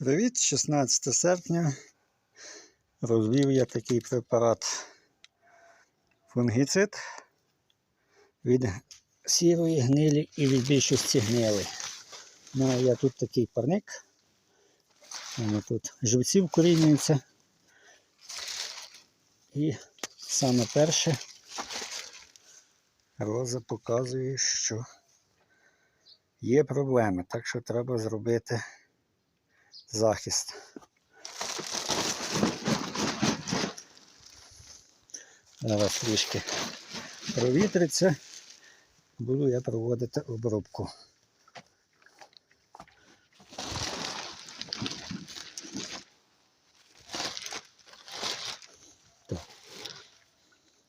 Привіт, 16 серпня. Розвів я такий препарат фунгіцид від сірої гнилі і від більшості гнили. Маю я тут такий парник. Воно тут живці вкорінюються. І саме перше роза показує, що є проблеми, так що треба зробити захист. Зараз трішки провітриться, буду я проводити обробку.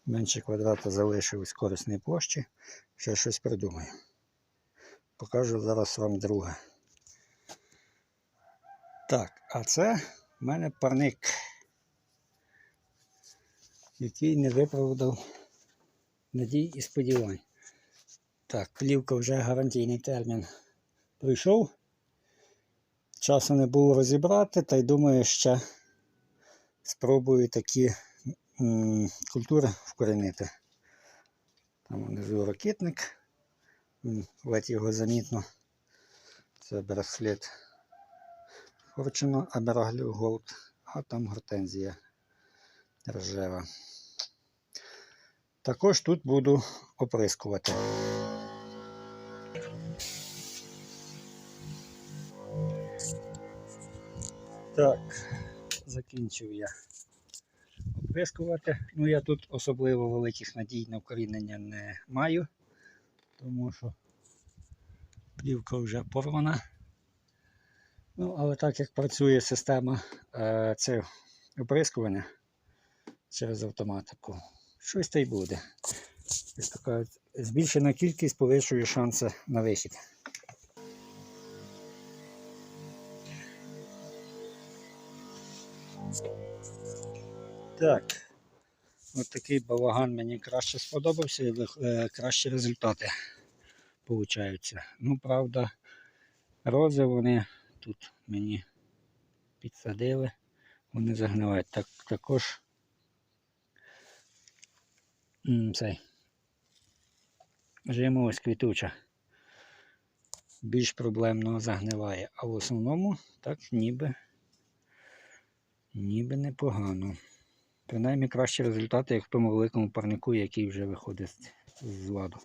Менше квадрата залишилось корисної площі, ще щось придумаю. Покажу зараз вам друге. Так, а це в мене парник, який не виправдав надій і сподівань. Так, плівка вже гарантійний термін пройшов. Часу не було розібрати, та й думаю, ще спробую такі культури вкорінити. Там внизу ракетник, ледь його замітно. Це браслет Fortune Абераглю Голд, а там гортензія рожева. Також тут буду оприскувати. Так, закінчив я оприскувати. Ну, я тут особливо великих надій на вкорінення не маю, тому що плівка вже порвана. Ну, але так як працює система е, це оприскування через автоматику, щось та й буде. Збільшена кількість повищує шанси на вихід. Так, от такий балаган мені краще сподобався і е, кращі результати получаються. Ну, правда, рози вони тут мені підсадили, вони загнивають. Так, також цей жимолость квітуча більш проблемно загниває, а в основному так ніби, ніби непогано. Принаймні кращі результати, як в тому великому парнику, який вже виходить з ладу.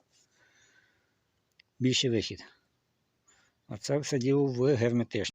Більший вихід. А це все діло в герметичному.